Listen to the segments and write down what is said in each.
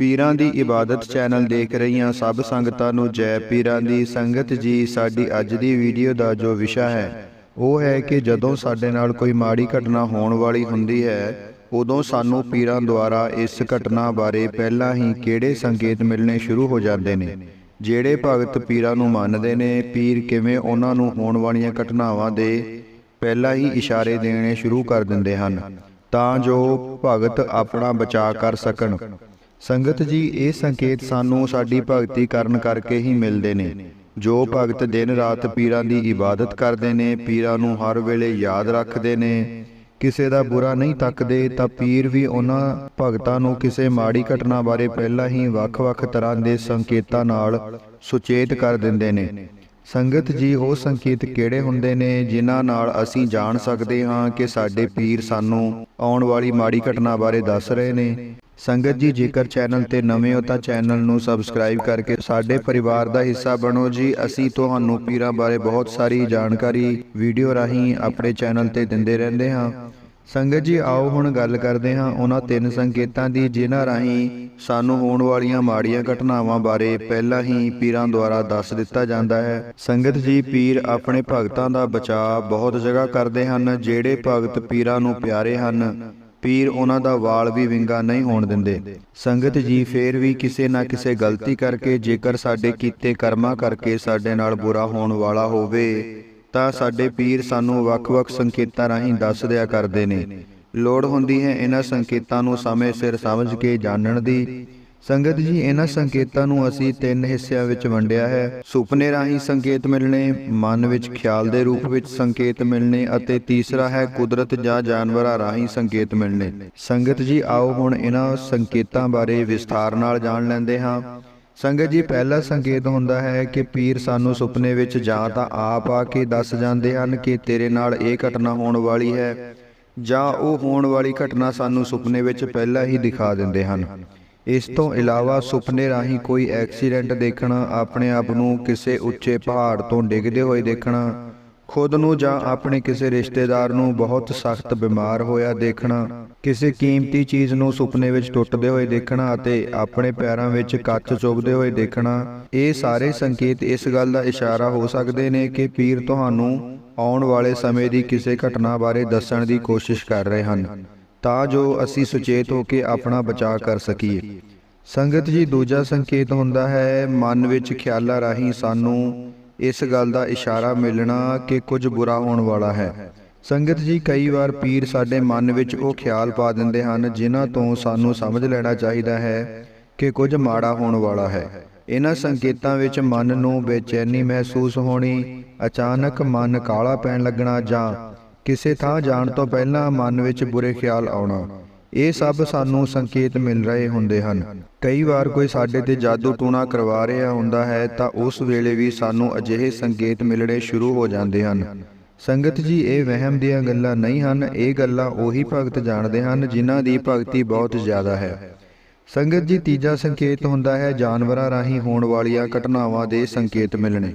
ਪੀਰਾਂ ਦੀ ਇਬਾਦਤ ਚੈਨਲ ਦੇਖ ਰਹੀਆਂ ਸਭ ਸੰਗਤਾਂ ਨੂੰ ਜੈ ਪੀਰਾਂ ਦੀ ਸੰਗਤ ਜੀ ਸਾਡੀ ਅੱਜ ਦੀ ਵੀਡੀਓ ਦਾ ਜੋ ਵਿਸ਼ਾ ਹੈ ਉਹ ਹੈ ਕਿ ਜਦੋਂ ਸਾਡੇ ਨਾਲ ਕੋਈ ਮਾੜੀ ਘਟਨਾ ਹੋਣ ਵਾਲੀ ਹੁੰਦੀ ਹੈ ਉਦੋਂ ਸਾਨੂੰ ਪੀਰਾਂ ਦੁਆਰਾ ਇਸ ਘਟਨਾ ਬਾਰੇ ਪਹਿਲਾਂ ਹੀ ਕਿਹੜੇ ਸੰਕੇਤ ਮਿਲਣੇ ਸ਼ੁਰੂ ਹੋ ਜਾਂਦੇ ਨੇ? ਜਿਹੜੇ ਭਗਤ ਪੀਰਾਂ ਨੂੰ ਮੰਨਦੇ ਨੇ ਪੀਰ ਕਿਵੇਂ ਉਹਨਾਂ ਨੂੰ ਹੋਣ ਵਾਲੀਆਂ ਘਟਨਾਵਾਂ ਦੇ ਪਹਿਲਾਂ ਹੀ ਇਸ਼ਾਰੇ ਦੇਣੇ ਸ਼ੁਰੂ ਕਰ ਦਿੰਦੇ ਹਨ ਤਾਂ ਜੋ ਭਗਤ ਆਪਣਾ ਬਚਾਅ ਕਰ ਸਕਣ। ਸੰਗਤ ਜੀ, ਇਹ ਸੰਕੇਤ ਸਾਨੂੰ ਸਾਡੀ ਭਗਤੀ ਕਰਨ ਕਰਕੇ ਹੀ ਮਿਲਦੇ ਨੇ। ਜੋ ਭਗਤ ਦਿਨ ਰਾਤ ਪੀਰਾਂ ਦੀ ਇਬਾਦਤ ਕਰਦੇ ਨੇ, ਪੀਰਾਂ ਨੂੰ ਹਰ ਵੇਲੇ ਯਾਦ ਰੱਖਦੇ ਨੇ। ਕਿਸੇ ਦਾ ਬੁਰਾ ਨਹੀਂ ਤੱਕਦੇ, ਤਾਂ ਪੀਰ ਵੀ ਉਹਨਾਂ ਭਗਤਾਂ ਨੂੰ ਕਿਸੇ ਮਾੜੀ ਘਟਨਾ ਬਾਰੇ ਪਹਿਲਾਂ ਹੀ ਵੱਖ-ਵੱਖ ਤਰ੍ਹਾਂ ਦੇ ਸੰਕੇਤਾਂ ਨਾਲ ਸੁਚੇਤ ਕਰ ਦਿੰਦੇ ਨੇ। ਸੰਗਤ ਜੀ, ਉਹ ਸੰਕੇਤ ਕਿਹੜੇ ਹੁੰਦੇ ਨੇ, ਜਿਨ੍ਹਾਂ ਨਾਲ ਅਸੀਂ ਜਾਣ ਸਕਦੇ ਹਾਂ ਕਿ ਸਾਡੇ ਪੀਰ ਸਾਨੂੰ ਆਉਣ ਵਾਲੀ ਮਾੜੀ ਘਟਨਾ ਬਾਰੇ ਦੱਸ ਰਹੇ ਨੇ? ਸੰਗਤ ਜੀ, ਜੇਕਰ ਚੈਨਲ ਤੇ ਨਵੇਂ ਹੋ ਤਾਂ ਚੈਨਲ ਨੂੰ ਸਬਸਕ੍ਰਾਈਬ ਕਰਕੇ ਸਾਡੇ ਪਰਿਵਾਰ ਦਾ ਹਿੱਸਾ ਬਣੋ ਜੀ। ਅਸੀਂ ਤੁਹਾਨੂੰ ਪੀਰਾਂ ਬਾਰੇ ਬਹੁਤ ਸਾਰੀ ਜਾਣਕਾਰੀ, ਵੀਡੀਓ ਰਾਹੀਂ ਆਪਣੇ ਚੈਨਲ ਤੇ ਦਿੰਦੇ ਰਹਿੰਦੇ ਹਾਂ। ਸੰਗਤ ਜੀ, ਆਓ ਹੁਣ ਗੱਲ ਕਰਦੇ ਹਾਂ ਉਹਨਾਂ ਤਿੰਨ ਸੰਕੇਤਾਂ ਦੀ, ਜਿਨ੍ਹਾਂ ਰਾਹੀਂ ਸਾਨੂੰ ਹੋਣ ਵਾਲੀਆਂ ਮਾੜੀਆਂ ਘਟਨਾਵਾਂ ਬਾਰੇ ਪਹਿਲਾਂ ਹੀ ਪੀਰਾਂ ਦੁਆਰਾ ਦੱਸ ਦਿੱਤਾ ਜਾਂਦਾ ਹੈ। ਸੰਗਤ ਜੀ, ਪੀਰ ਆਪਣੇ ਭਗਤਾਂ ਦਾ ਬਚਾਅ ਬਹੁਤ ਜਗ੍ਹਾ ਕਰਦੇ ਹਨ, ਜਿਹੜੇ ਭਗਤ ਪੀਰਾਂ ਨੂੰ ਪਿਆਰੇ ਹਨ। ਪੀਰ ਉਹਨਾਂ ਦਾ ਵਾਲ ਵੀ ਵਿੰਗਾ ਨਹੀਂ ਹੋਣ ਦਿੰਦੇ। ਸੰਗਤ ਜੀ ਫੇਰ ਵੀ ਕਿਸੇ ਨਾ ਕਿਸੇ ਗਲਤੀ ਕਰਕੇ ਜੇਕਰ ਸਾਡੇ ਕੀਤੇ ਕਰਮਾਂ ਕਰਕੇ ਸਾਡੇ ਨਾਲ ਬੁਰਾ ਹੋਣ ਵਾਲਾ ਹੋਵੇ, ਤਾਂ ਸਾਡੇ ਪੀਰ ਸਾਨੂੰ ਵੱਖ-ਵੱਖ ਸੰਕੇਤਾਂ ਰਾਹੀਂ ਦੱਸ ਦਿਆ ਕਰਦੇ ਨੇ। ਲੋੜ ਹੁੰਦੀ ਹੈ ਇਹਨਾਂ ਸੰਕੇਤਾਂ ਨੂੰ ਸਮੇਂ ਸਿਰ ਸਮਝ ਕੇ ਜਾਣਨ ਦੀ। ਸੰਗਤ ਜੀ, ਇਹਨਾਂ ਸੰਕੇਤਾਂ ਨੂੰ ਅਸੀਂ ਤਿੰਨ ਹਿੱਸਿਆਂ ਵਿੱਚ ਵੰਡਿਆ ਹੈ। ਸੁਪਨੇ ਰਾਹੀਂ ਸੰਕੇਤ ਮਿਲਣੇ, ਮਨ ਵਿੱਚ ਖਿਆਲ ਦੇ ਰੂਪ ਵਿੱਚ ਸੰਕੇਤ ਮਿਲਣੇ ਅਤੇ ਤੀਸਰਾ ਹੈ ਕੁਦਰਤ ਜਾਂ ਜਾਨਵਰਾਂ ਰਾਹੀਂ ਸੰਕੇਤ ਮਿਲਣੇ। ਸੰਗਤ ਜੀ, ਆਓ ਹੁਣ ਇਹਨਾਂ ਸੰਕੇਤਾਂ ਬਾਰੇ ਵਿਸਥਾਰ ਨਾਲ ਜਾਣ ਲੈਂਦੇ ਹਾਂ। ਸੰਗਤ ਜੀ, ਪਹਿਲਾ ਸੰਕੇਤ ਹੁੰਦਾ ਹੈ ਕਿ ਪੀਰ ਸਾਨੂੰ ਸੁਪਨੇ ਵਿੱਚ ਜਾਂ ਤਾਂ ਆਪ ਆ ਕੇ ਦੱਸ ਜਾਂਦੇ ਹਨ ਕਿ ਤੇਰੇ ਨਾਲ ਇਹ ਘਟਨਾ ਹੋਣ ਵਾਲੀ ਹੈ ਜਾਂ ਉਹ ਹੋਣ ਵਾਲੀ ਘਟਨਾ ਸਾਨੂੰ ਸੁਪਨੇ ਵਿੱਚ ਪਹਿਲਾਂ ਹੀ ਦਿਖਾ ਦਿੰਦੇ ਹਨ। ਇਸ ਤੋਂ ਇਲਾਵਾ ਸੁਪਨੇ ਰਾਹੀਂ ਕੋਈ ਐਕਸੀਡੈਂਟ ਦੇਖਣਾ ਆਪਣੇ ਆਪ ਨੂੰ ਕਿਸੇ ਉੱਚੇ ਪਹਾੜ ਤੋਂ ਡਿੱਗਦੇ ਹੋਏ ਦੇਖਣਾ ਖੁਦ ਨੂੰ ਜਾਂ ਆਪਣੇ ਕਿਸੇ ਰਿਸ਼ਤੇਦਾਰ ਨੂੰ ਬਹੁਤ ਸਖਤ ਬਿਮਾਰ ਹੋਇਆ ਦੇਖਣਾ ਕਿਸੇ ਕੀਮਤੀ ਚੀਜ਼ ਨੂੰ ਸੁਪਨੇ ਵਿੱਚ ਟੁੱਟਦੇ ਹੋਏ ਦੇਖਣਾ ਅਤੇ ਆਪਣੇ ਪੈਰਾਂ ਵਿੱਚ ਕੱਚ ਚੁਭਦੇ ਹੋਏ ਦੇਖਣਾ। ਇਹ ਸਾਰੇ ਸੰਕੇਤ ਇਸ ਗੱਲ ਦਾ ਇਸ਼ਾਰਾ ਹੋ ਸਕਦੇ ਨੇ ਕਿ ਪੀਰ ਤੁਹਾਨੂੰ ਆਉਣ ਵਾਲੇ ਸਮੇਂ ਦੀ ਕਿਸੇ ਘਟਨਾ ਬਾਰੇ ਦੱਸਣ ਦੀ ਕੋਸ਼ਿਸ਼ ਕਰ ਰਹੇ ਹਨ। ਤਾਂ ਜੋ ਅਸੀਂ ਸੁਚੇਤ ਹੋ ਕੇ ਆਪਣਾ ਬਚਾਅ ਕਰ ਸਕੀਏ। ਸੰਗਤ ਜੀ, ਦੂਜਾ ਸੰਕੇਤ ਹੁੰਦਾ ਹੈ, ਮਨ ਵਿੱਚ ਖਿਆਲਾਂ ਰਾਹੀਂ ਸਾਨੂੰ ਇਸ ਗੱਲ ਦਾ ਇਸ਼ਾਰਾ ਮਿਲਣਾ ਕਿ ਕੁਝ ਬੁਰਾ ਹੋਣ ਵਾਲਾ ਹੈ। ਸੰਗਤ ਜੀ, ਕਈ ਵਾਰ ਪੀਰ ਸਾਡੇ ਮਨ ਵਿੱਚ ਉਹ ਖਿਆਲ ਪਾ ਦਿੰਦੇ ਹਨ ਜਿਨ੍ਹਾਂ ਤੋਂ ਸਾਨੂੰ ਸਮਝ ਲੈਣਾ ਚਾਹੀਦਾ ਹੈ ਕਿ ਕੁਝ ਮਾੜਾ ਹੋਣ ਵਾਲਾ ਹੈ। ਇਹਨਾਂ ਸੰਕੇਤਾਂ ਵਿੱਚ ਮਨ ਨੂੰ ਬੇਚੈਨੀ ਮਹਿਸੂਸ ਹੋਣੀ, ਅਚਾਨਕ ਮਨ ਕਾਲਾ ਪੈਣ ਲੱਗਣਾ ਜਾਂ ਕਿਸੇ ਥਾਂ ਜਾਣ ਤੋਂ ਪਹਿਲਾਂ ਮਨ ਵਿੱਚ ਬੁਰੇ ਖਿਆਲ ਆਉਣਾ। ਇਹ ਸਭ ਸਾਨੂੰ ਸੰਕੇਤ ਮਿਲ ਰਹੇ ਹੁੰਦੇ ਹਨ। ਕਈ ਵਾਰ ਕੋਈ ਸਾਡੇ ਤੇ ਜਾਦੂ ਟੂਣਾ ਕਰਵਾ ਰਿਹਾ ਹੁੰਦਾ ਹੈ ਤਾਂ ਉਸ ਵੇਲੇ ਵੀ ਸਾਨੂੰ ਅਜਿਹੇ ਸੰਕੇਤ ਮਿਲਣੇ ਸ਼ੁਰੂ ਹੋ ਜਾਂਦੇ ਹਨ। ਸੰਗਤ ਜੀ, ਇਹ ਵਹਿਮ ਦੀਆਂ ਗੱਲਾਂ ਨਹੀਂ ਹਨ। ਇਹ ਗੱਲਾਂ ਉਹੀ ਭਗਤ ਜਾਣਦੇ ਹਨ ਜਿਨ੍ਹਾਂ ਦੀ ਭਗਤੀ ਬਹੁਤ ਜ਼ਿਆਦਾ ਹੈ। ਸੰਗਤ ਜੀ, ਤੀਜਾ ਸੰਕੇਤ ਹੁੰਦਾ ਹੈ ਜਾਨਵਰਾਂ ਰਾਹੀਂ ਹੋਣ ਵਾਲੀਆਂ ਘਟਨਾਵਾਂ ਦੇ ਸੰਕੇਤ ਮਿਲਣੇ।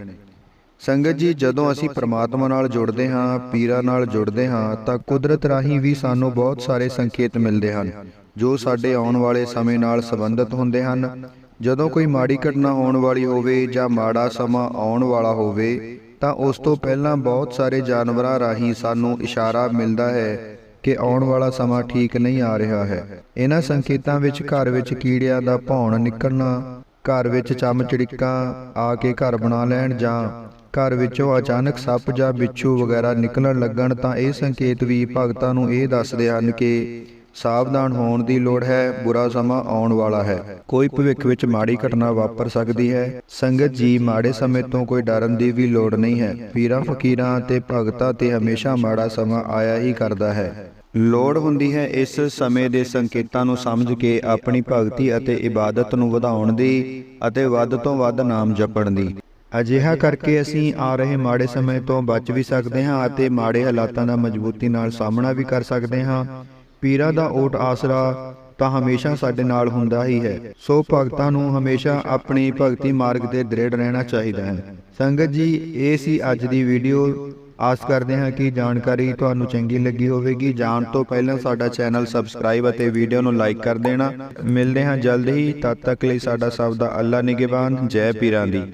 ਸੰਗਤ ਜੀ, ਜਦੋਂ ਅਸੀਂ ਪ੍ਰਮਾਤਮਾ ਨਾਲ ਜੁੜਦੇ ਹਾਂ, ਪੀਰਾਂ ਨਾਲ ਜੁੜਦੇ ਹਾਂ, ਤਾਂ ਕੁਦਰਤ ਰਾਹੀਂ ਵੀ ਸਾਨੂੰ ਬਹੁਤ ਸਾਰੇ ਸੰਕੇਤ ਮਿਲਦੇ ਹਨ, ਜੋ ਸਾਡੇ ਆਉਣ ਵਾਲੇ ਸਮੇਂ ਨਾਲ ਸੰਬੰਧਿਤ ਹੁੰਦੇ ਹਨ। ਜਦੋਂ ਕੋਈ ਮਾੜੀ ਘਟਨਾ ਹੋਣ ਵਾਲੀ ਹੋਵੇ ਜਾਂ ਮਾੜਾ ਸਮਾਂ ਆਉਣ ਵਾਲਾ ਹੋਵੇ, ਤਾਂ ਉਸ ਤੋਂ ਪਹਿਲਾਂ ਬਹੁਤ ਸਾਰੇ ਜਾਨਵਰਾਂ ਰਾਹੀਂ ਸਾਨੂੰ ਇਸ਼ਾਰਾ ਮਿਲਦਾ ਹੈ ਕਿ ਆਉਣ ਵਾਲਾ ਸਮਾਂ ਠੀਕ ਨਹੀਂ ਆ ਰਿਹਾ ਹੈ। ਇਹਨਾਂ ਸੰਕੇਤਾਂ ਵਿੱਚ ਘਰ ਵਿੱਚ ਕੀੜਿਆਂ ਦਾ ਭੌਣ ਨਿਕਲਣਾ, ਘਰ ਵਿੱਚ ਚਮ ਆ ਕੇ ਘਰ ਬਣਾ ਲੈਣ ਜਾਂ ਘਰ ਵਿੱਚੋਂ ਅਚਾਨਕ ਸੱਪ ਜਾਂ ਬਿੱਛੂ ਵਗੈਰਾ ਨਿਕਲਣ ਲੱਗਣ ਤਾਂ ਇਹ ਸੰਕੇਤ ਵੀ ਭਗਤਾਂ ਨੂੰ ਇਹ ਦੱਸਦੇ ਹਨ ਕਿ ਸਾਵਧਾਨ ਹੋਣ ਦੀ ਲੋੜ ਹੈ, ਬੁਰਾ ਸਮਾਂ ਆਉਣ ਵਾਲਾ ਹੈ। ਕੋਈ ਭਵਿੱਖ ਵਿੱਚ ਮਾੜੀ ਘਟਨਾ ਵਾਪਰ ਸਕਦੀ ਹੈ। ਸੰਗਤ ਜੀ ਮਾੜੇ ਸਮੇਂ ਤੋਂ ਕੋਈ ਡਰਨ ਦੀ ਵੀ ਲੋੜ ਨਹੀਂ ਹੈ। ਪੀਰਾਂ, ਫਕੀਰਾਂ ਤੇ ਭਗਤਾਂ ਤੇ ਹਮੇਸ਼ਾ ਮਾੜਾ ਸਮਾਂ ਆਇਆ ਹੀ ਕਰਦਾ ਹੈ। ਲੋੜ ਹੁੰਦੀ ਹੈ ਇਸ ਸਮੇਂ ਦੇ ਸੰਕੇਤਾਂ ਨੂੰ ਸਮਝ ਕੇ ਆਪਣੀ ਭਗਤੀ ਅਤੇ ਇਬਾਦਤ ਨੂੰ ਵਧਾਉਣ ਦੀ ਅਤੇ ਵੱਧ ਤੋਂ ਵੱਧ ਨਾਮ ਜਪਣ ਦੀ। ਅਜਿਹਾ ਕਰਕੇ ਅਸੀਂ ਆ ਰਹੇ ਮਾੜੇ ਸਮੇਂ ਤੋਂ ਬਚ ਵੀ ਸਕਦੇ ਹਾਂ ਅਤੇ ਮਾੜੇ ਹਾਲਾਤਾਂ ਦਾ ਮਜ਼ਬੂਤੀ ਨਾਲ ਸਾਹਮਣਾ ਵੀ ਕਰ ਸਕਦੇ ਹਾਂ। ਪੀਰਾਂ ਦਾ ਓਟ ਆਸਰਾ ਤਾਂ ਹਮੇਸ਼ਾ ਸਾਡੇ ਨਾਲ ਹੁੰਦਾ ਹੀ ਹੈ ਸੋ ਭਗਤਾਂ ਨੂੰ ਹਮੇਸ਼ਾ ਆਪਣੀ ਭਗਤੀ ਮਾਰਗ ਤੇ ਦ੍ਰਿੜ ਰਹਿਣਾ ਚਾਹੀਦਾ ਹੈ। ਸੰਗਤ ਜੀ ਇਹ ਸੀ ਅੱਜ ਦੀ ਵੀਡੀਓ। ਆਸ ਕਰਦੇ ਹਾਂ ਕਿ ਜਾਣਕਾਰੀ ਤੁਹਾਨੂੰ ਚੰਗੀ ਲੱਗੀ ਹੋਵੇਗੀ। ਜਾਣ ਤੋਂ ਪਹਿਲਾਂ ਸਾਡਾ ਚੈਨਲ ਸਬਸਕ੍ਰਾਈਬ ਅਤੇ ਵੀਡੀਓ ਨੂੰ ਲਾਈਕ ਕਰ ਦੇਣਾ। ਮਿਲਦੇ ਹਾਂ ਜਲਦ ਹੀ। ਤਦ ਤੱਕ ਲਈ ਸਾਡਾ ਸਭ ਦਾ ਅੱਲਾ ਨਿਗਹਿਬਾਨ। ਜੈ ਪੀਰਾਂ ਦੀ।